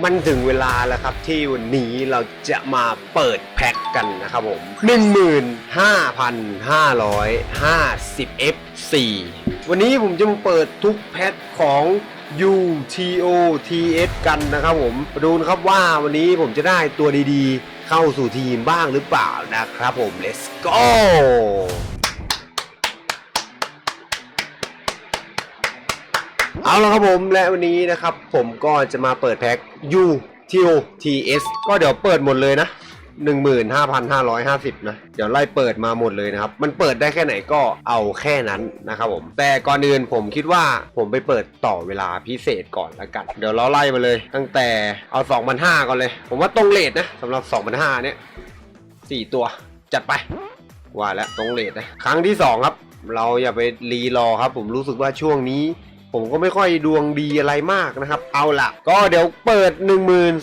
มันถึงเวลาแล้วครับที่วันนี้เราจะมาเปิดแพ็คกันนะครับผม15,550 F4 วันนี้ผมจะมาเปิดทุกแพ็คของ UTOTS กันนะครับผมมาดูนะครับว่าวันนี้ผมจะได้ตัวดีๆ เข้าสู่ทีมบ้างหรือเปล่านะครับผม let's go เอาละครับผมและวันนี้นะครับผมก็จะมาเปิดแพ็ค U T O T S ก็เดี๋ยวเปิดหมดเลยนะ 15,550 นะ เดี๋ยวไล่เปิดมาหมดเลยนะครับ มันเปิดได้แค่ไหนก็เอาแค่นั้นนะครับผม แต่ก่อนอื่นผมคิดว่าผมไปเปิดต่อเวลาพิเศษก่อนละกัน เดี๋ยวเราไล่มาเลย ตั้งแต่เอา 2,500ก่อนเลย ผมว่าตรงเลทนะสำหรับ 2,500เนี่ย4 ตัวจัดไป ว่าแล้วตรงเลทนะ ครั้งที่ 2 ครับ เราอย่าไปรีรอครับ ผมรู้สึกว่าช่วงนี้ ผมก็ไม่ค่อยดวงดีอะไรมากนะครับ เอาล่ะก็เดี๋ยวเปิด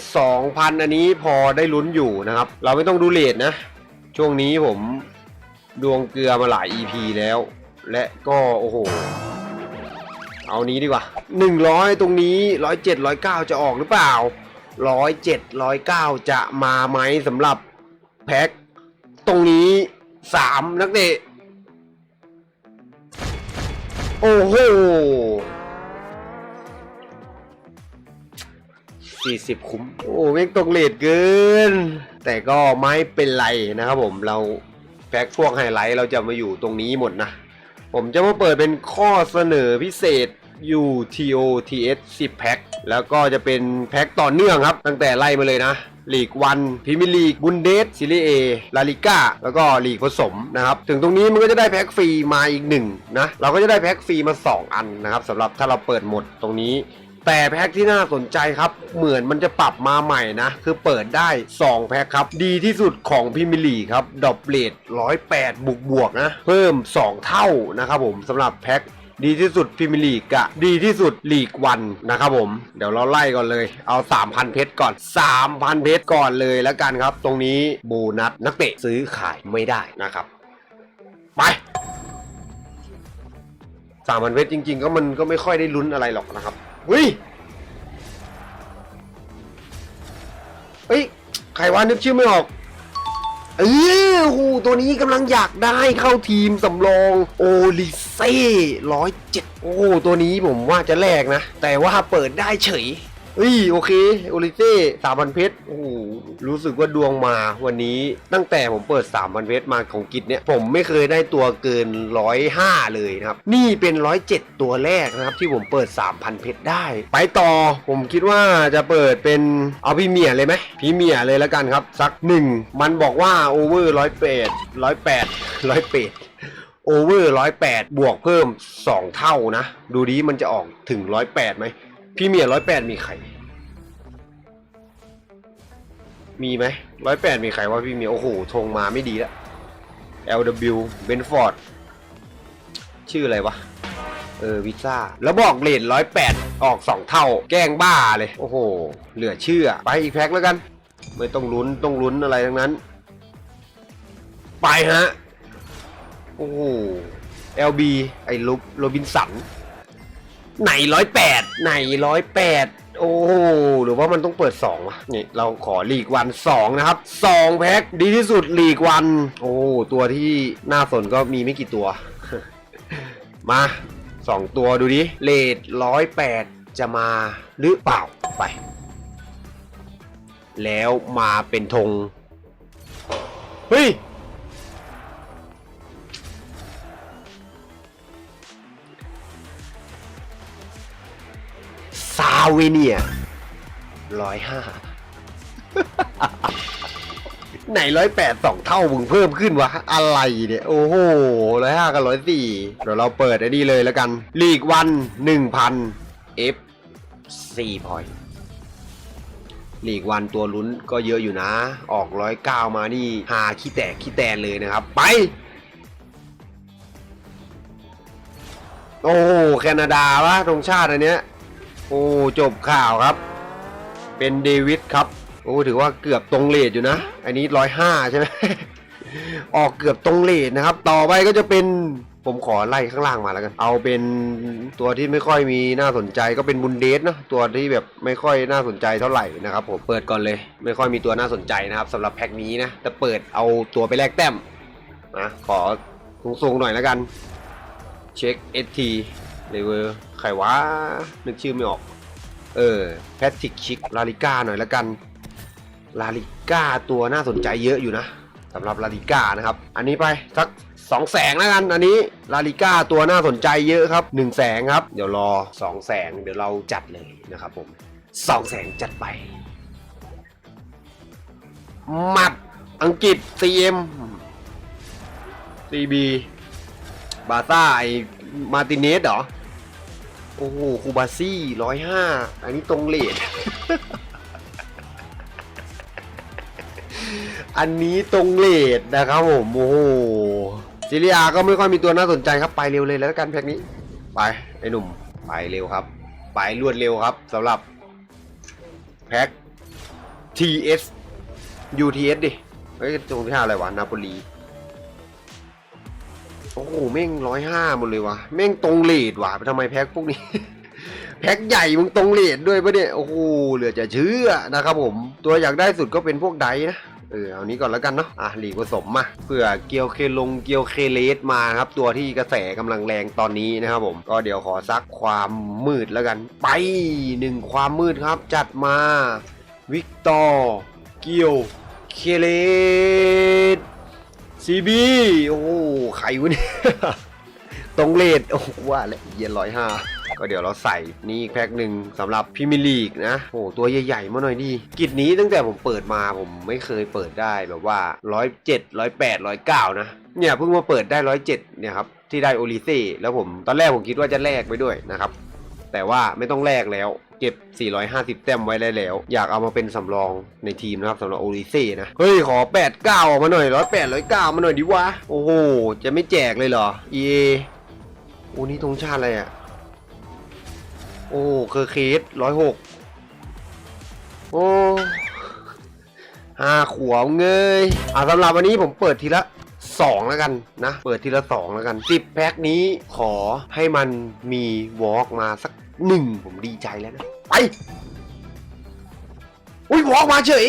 12,000 อันนี้พอได้ลุ้นอยู่นะครับ เราไม่ต้องดูเลทนะ ช่วงนี้ผมดวงเกลือมาหลาย EP แล้ว และก็โอ้โห เอานี้ดีกว่า 100 ตรงนี้ 107 109 จะออกหรือเปล่า 107 109 จะมาไหมสำหรับแพ็คตรงนี้ 3 นักเตะโอ้โห 40 คุ้ม โอ้แม่งตกเลทเกิน แต่ก็ไม่เป็นไรนะครับผมเราแพ็คพวกไฮไลท์เราจะมาอยู่ตรงนี้หมดนะ ผมจะมาเปิดเป็นข้อเสนอพิเศษ UTOTS 10 แพ็คแล้วก็จะเป็นแพ็คต่อเนื่องครับ ตั้งแต่ไล่มาเลยนะลีกวันพิมิลีกบุนเดสซีรีเอลาลิก้าแล้วก็ลีกผสมนะครับ ถึงตรงนี้มันก็จะได้แพ็คฟรีมาอีกหนึ่งนะ เราก็จะได้แพ็คฟรีมา 2 อันนะครับสำหรับถ้าเราเปิดหมดตรงนี้ แต่แพ็คที่น่าสนใจครับ เหมือนมันจะปรับมาใหม่นะ คือเปิดได้ 2 แพ็คครับ ดีที่สุดของพิมิลีครับดอปเลด108 บวกบวกนะ เพิ่ม 2 เท่านะครับผมสำหรับแพ็คดีที่สุดพิมิลีกอะดีที่สุดลีกวันนะครับผม เดี๋ยวเราไล่ก่อนเลย เอา 3,000 เพชรก่อน 3,000 เพชรก่อนเลยแล้วกันครับ ตรงนี้โบนัสนักเตะซื้อขายไม่ได้นะครับ ไป3,000เพชรจริง ๆ ก็มันก็ไม่ค่อยได้ลุ้นอะไรหรอกนะครับ อุ้ยเฮ้ยใครว่านึกชื่อไม่ออก เออหูตัวนี้กำลังอยากได้เข้าทีมสำรองโอลิเซ่ร้อยเจ็ดโอ้โหตัวนี้ผมว่าจะแลกนะ แต่ว่าเปิดได้เฉย เฮ้ยโอเคโอลิเซ่สามพันเพชรโอ้โหรู้สึกว่าดวงมาวันนี้ตั้งแต่ผมเปิด3 0 0เพชรมาของกิจเนี่ยผมไม่เคยได้ตัวเกิน105เลยนะครับ นี่เป็น107ตัวแรกนะครับ ที่ผมเปิด 3,000 เพชรได้ ไปต่อผมคิดว่าจะเปิดเป็นเอาพี่เมียเลยไหมพี่เมียเลยแล้วกันครับ สักหนึ่งมันบอกว่าโอเวอร์ร้อยแปดร้อยแปดร้อยแปดโอเวอร์ร้อยแปดบวกเพิ่ม 2 เท่านะ ดูดีมันจะออกถึงร้อยแปดไหม พี่เมียร้อยแปดมีใครมีไหมร้อยแปดมีใครว่าพี่เมียโอ้โหธงมาไม่ดีแล้ว LW เบนฟอร์ดชื่ออะไรวะ เออวิซ่า แล้วบอกเลทร้อยแปดออกสองเท่า แกล้งบ้าเลย โอ้โห เหลือเชื่อ ไปอีกแพ็คแล้วกัน ไม่ต้องลุ้น ต้องลุ้นอะไรทั้งนั้น ไปฮะ โอ้โห LB ไอ้ลูโรบินสัน ไหนร้อยแปดไหนร้อยแปดโอ้โหหรือว่ามันต้องเปิด2วะนี่เราขอลีกวัน 2 นะครับ 2 แพ็คดีที่สุดลีกวัน โอ้ตัวที่น่าสนก็มีไม่กี่ตัว มา 2 ตัวดูดิเลทร้อยแปดจะมาหรือเปล่าไป แล้วมาเป็นธงเฮ้ย ซาเวเนียร้อยห้าไหนร้อยแปดสองเท่ามึงเพิ่มขึ้นวะ อะไรเนี่ย โอ้โหร้อยห้ากับร้อยสี่เดี๋ยวเราเปิดไอ้นี่เลยแล้วกันลีกวันหนึ่งพันเอฟสี่พอยลีกวันตัวลุ้นก็เยอะอยู่นะ ออกร้อยเก้ามานี่หาขี้แตกขี้แตนเลยนะครับ ไป โอ้โหแคนาดาวะธงชาติอันเนี้ย โอ้จบข่าวครับ เป็นเดวิดครับ โอ้ถือว่าเกือบตรงเลทอยู่นะ อันนี้ร้อยห้าใช่ไหมออกเกือบตรงเลทนะครับ ต่อไปก็จะเป็นผมขอไล่ข้างล่างมาแล้วกัน เอาเป็นตัวที่ไม่ค่อยมีน่าสนใจก็เป็นบุนเดสนะตัวที่แบบไม่ค่อยน่าสนใจเท่าไหร่นะครับผมเปิดก่อนเลย ไม่ค่อยมีตัวน่าสนใจนะครับสำหรับแพ็คนี้นะแต่เปิดเอาตัวไปแลกแต้มนะขอสูงๆหน่อยแล้วกัน เช็ค ST เลเวอร์ใครวะนึกชื่อไม่ออก เออแพทริกชิกลาลิก้าหน่อยแล้วกันลาลิก้าตัวน่าสนใจเยอะอยู่นะสำหรับลาลิก้านะครับ อันนี้ไปสักสองแสงแล้วกัน อันนี้ลาลิก้าตัวน่าสนใจเยอะครับหนึ่งแสงครับ เดี๋ยวรอสองแสงเดี๋ยวเราจัดเลยนะครับผมสองแสงจัดไปมัดอังกฤษ CM CB บาซ่าไอมาติเนสเหรอ โอ้โหคูบาซี่ร้อยห้าอันนี้ตรงเลท อันนี้ตรงเลทนะครับผม โอ้โหซิเรียก็ไม่ค่อยมีตัวน่าสนใจครับ ไปเร็วเลยแล้วกันแพ็กนี้ ไปไอ้หนุ่ม ไปเร็วครับ ไปรวดเร็วครับสำหรับ แพ็ก TS UTS ดิ เฮ้ยตรงที่ห้าอะไรวะ นาโปลี โอ้โหแม่งร้อยห้าหมดเลยวะแม่งตรงเลทว่ะทำไมแพ็คพวกนี้ แพ็คใหญ่มึงตรงเลทด้วยปะเนี่ยโอ้โหเหลือจะเชื่อนะครับผม ตัวอยากได้สุดก็เป็นพวกไดนะเออเอานี้ก่อนแล้วกันเนาะอะหลีกผสมมาเพื่อเกียวเคลงเกียวเคเลสมาครับ ตัวที่กระแสกำลังแรงตอนนี้นะครับผม ก็เดี๋ยวขอซักความมืดแล้วกัน ไปหนึ่งความมืดครับ จัดมาวิกตอร์เกียวเคเลส ซีบีโอ้โหใครวะเนี่ยตรงเลดโอ้โหว่าและเย็นร้อยห้าก็เดี๋ยวเราใส่นี่อีกแพ็คหนึ่งสำหรับพิมิลีกนะโอ้โหตัวใหญ่ๆมาหน่อยดิกิจนี้ตั้งแต่ผมเปิดมาผมไม่เคยเปิดได้แบบว่าร้อยเจ็ดร้อยแปดร้อยเก้านะ เนี่ยเพิ่งมาเปิดได้ร้อยเจ็ดเนี่ยครับ ที่ได้โอลิเซ่แล้วผมตอนแรกผมคิดว่าจะแลกไปด้วยนะครับ แต่ว่าไม่ต้องแลกแล้ว เก็บ 450 แต้มไว้ได้แล้ว อยากเอามาเป็นสำรองในทีมนะครับสำหรับโอริเซ่นะ เฮ้ย ขอ 8 9 ออกมาหน่อย 108 109 มาหน่อยดิวะ โอ้โห จะไม่แจกเลยเหรอ EA โอ้นี่ธงชาติอะไรอะ โอ้เคอร์เคส106 โอ้ห้าขวบเงยอะสำหรับวันนี้ผมเปิดทีละสองแล้วกันนะ เปิดทีละสองแล้วกันสิบแพ็คนี้ขอให้มันมีวอล์กมาสัก หนึ่งผมดีใจแล้วนะ ไป อุ้ยวอล์กมาเฉย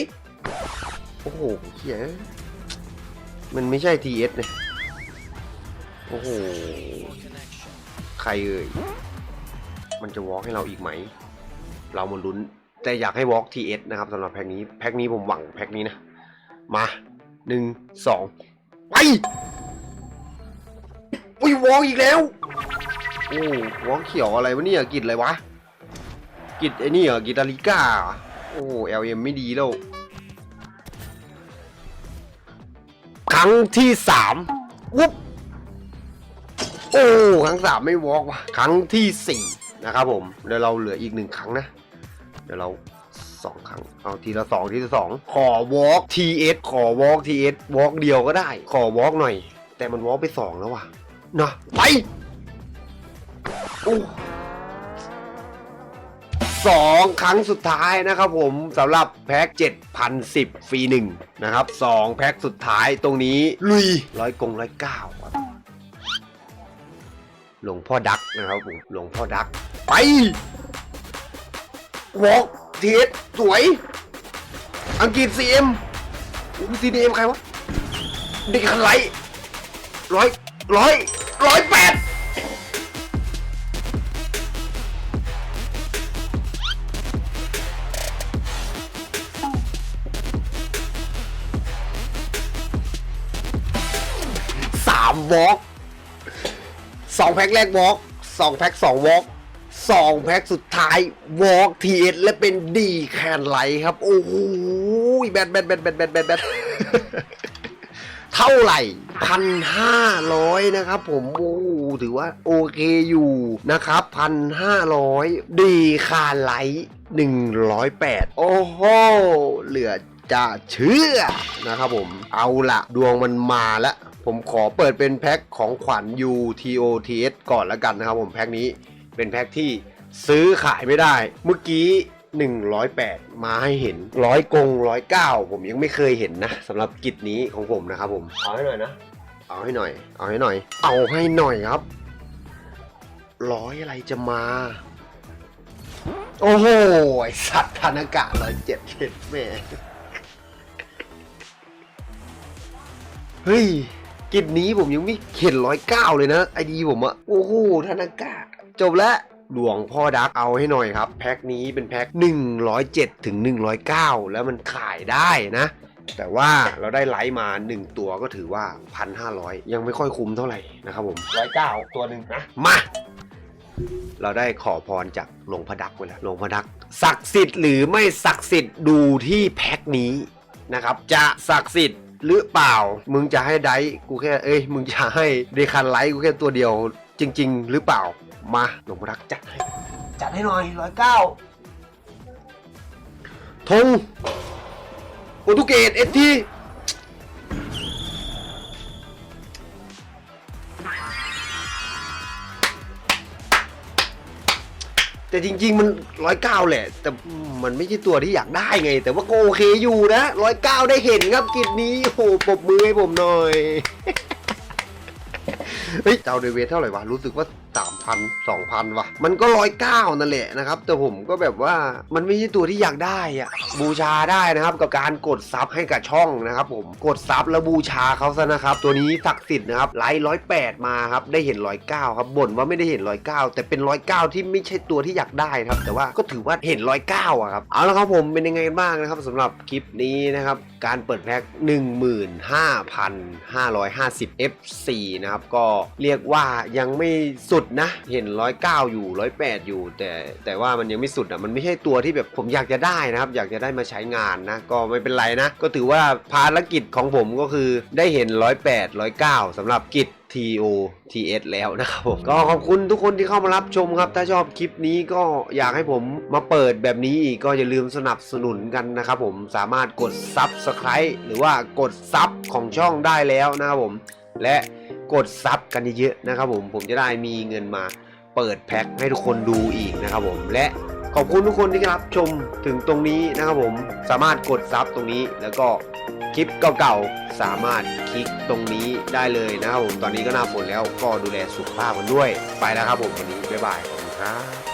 โอ้โหเฮียมันไม่ใช่ TS เนี่ยโอ้โห ใครเอ่ย มันจะวอล์กให้เราอีกไหม เรามาลุ้น แต่อยากให้วอล์ก TS นะครับสำหรับแพ็คนี้ แพ็คนี้ผมหวังแพ็คนี้นะ มาหนึ่งสองไปอุ้ยวอลอีกแล้ว โอ้วอลเขียวอะไรวะเนี่ยกิดอะไรวะ กิดไอ้นี่เหรอกิดอาริก้า โอ้เอลเอ็มไม่ดีแล้ว ครั้งที่สามวุ๊บโอ้ครั้งสามไม่วอล์กว่ะครั้งที่สี่นะครับผมเดี๋ยวเราเหลืออีกหนึ่งครั้งนะ เดี๋ยวเราสองครั้ง เอาทีละสองทีละสองขอวอล์ก TS ขอวอล์ก TS วอล์กเดียวก็ได้ ขอวอล์กหน่อย แต่มันวอล์กไปสองแล้วว่ะนะไป อู้สองครั้งสุดท้ายนะครับผมสำหรับแพ็ก7,010ฟรีหนึ่งนะครับสองแพ็กสุดท้ายตรงนี้ ลุยร้อยกงร้อยเก้าครับหลวงพ่อดักนะครับผมหลวงพ่อดัก ไปวอล์กเทสสวย อังกฤษซีเอ็มซีดีเอ็มใครวะเด็กคันไลร้อยร้อยร้อยแปด วอล์กสองแพ็คแรกวอล์กสองแพ็คสองวอล์กสองแพ็คสุดท้ายวอล์กทีเอสและเป็นดีแคนไลท์ครับ โอ้โหแบตแบตแบตแบตแบตแบตแบตเท่าไหร่พันห้าร้อยนะครับผม โอ้ถือว่าโอเคอยู่นะครับพันห้าร้อยดีคาไลท์หนึ่งร้อยแปดโอ้โห เหลือจะเชื่อนะครับผม เอาละดวงมันมาแล้ว ผมขอเปิดเป็นแพ็คของขวัญ UTOTS ก่อนแล้วกันนะครับผมแพ็คนี้เป็นแพ็คที่ซื้อขายไม่ได้ เมื่อกี้ 108 มาให้เห็นร้อยกงร้อยเก้าผมยังไม่เคยเห็นนะสำหรับกิจนี้ของผมนะครับผม เอาให้หน่อยนะ เอาให้หน่อย เอาให้หน่อย เอาให้หน่อยครับร้อยอะไรจะมา โอ้โหไอ้สัตว์ธนากะร้อยเจ็ดเจ็ดแม่เฮ้ย กิจนี้ผมยังไม่เห็นร้อยเก้าเลยนะไอดีผมอะโอ้โหธนากะจบแล้วหลวงพ่อดักเอาให้หน่อยครับ แพ็คนี้เป็นแพ็ค107ถึง109 แล้วมันขายได้นะ แต่ว่าเราได้ไลท์มา 1 ตัวก็ถือว่า 1,500 ยังไม่ค่อยคุ้มเท่าไหร่นะครับผม109ตัวหนึ่งนะ มา เราได้ขอพรจากหลวงพระดักไว้แล้วหลวงพระดักศักดิ์สิทธิ์หรือไม่ศักดิ์สิทธิ์ดูที่แพ็คนี้นะครับ จะศักดิ์สิทธิ์ หรือเปล่า มึงจะให้ไดฟ์กูแค่เอ้ยมึงจะให้เดคันไลท์กูแค่ตัวเดียว จริง ๆ หรือเปล่ามาหลวงพระดักจัดให้จัดให้หน่อยร้อยเก้าธงโปรตุเกสเอที แต่จริง ๆ มันร้อยเก้าแหละ แต่มันไม่ใช่ตัวที่อยากได้ไง แต่ว่าก็โอเคอยู่นะร้อยเก้าได้เห็นครับกิจนี้โอ้โหปรบมือให้ผมหน่อยเฮ้ยเจ้าเดเวทเท่าไหร่วะรู้สึกว่า สามพันสองพันวะมันก็ร้อยเก้านั่นแหละนะครับ แต่ผมก็แบบว่ามันไม่ใช่ตัวที่อยากได้อะบูชาได้นะครับ กับการกดซับให้กับช่องนะครับ ผมกดซับแล้วบูชาเขาซะนะครับ ตัวนี้ศักดิ์สิทธิ์นะครับไลท์ร้อยแปดมาครับได้เห็นร้อยเก้าครับบ่นว่าไม่ได้เห็นร้อยเก้าแต่เป็นร้อยเก้าที่ไม่ใช่ตัวที่อยากได้ครับ แต่ว่าก็ถือว่าเห็นร้อยเก้าอะครับเอาละครับผมเป็นยังไงบ้างนะครับสำหรับคลิปนี้นะครับ การเปิดแพ็ค15,550 F4 นะครับ ก็เรียกว่ายังไม่สุดนะ เห็น 109 อยู่ 108 อยู่ แต่แต่ว่ามันยังไม่สุดอะ มันไม่ใช่ตัวที่แบบผมอยากจะได้นะครับ อยากจะได้มาใช้งานนะ ก็ไม่เป็นไรนะ ก็ถือว่าภารกิจของผมก็คือได้เห็น 108 109สำหรับกิจ TO TS แล้วนะครับผมก็ขอบคุณทุกคนที่เข้ามารับชมครับ ถ้าชอบคลิปนี้ก็อยากให้ผมมาเปิดแบบนี้อีกก็อย่าลืมสนับสนุนกันนะครับผมสามารถกด Subscribe หรือว่ากดซับของช่องได้แล้วนะครับผม และกดซับกันเยอะๆนะครับผมผมจะได้มีเงินมาเปิดแพ็คให้ทุกคนดูอีกนะครับผมและ ขอบคุณทุกคนที่รับชมถึงตรงนี้นะครับผมสามารถกดซับตรงนี้แล้วก็คลิปเก่าๆสามารถคลิกตรงนี้ได้เลยนะครับผมตอนนี้ก็หน้าฝนแล้วก็ดูแลสุขภาพกันด้วย ไปแล้วครับผมวันนี้บ๊ายบายขอบคุณครับ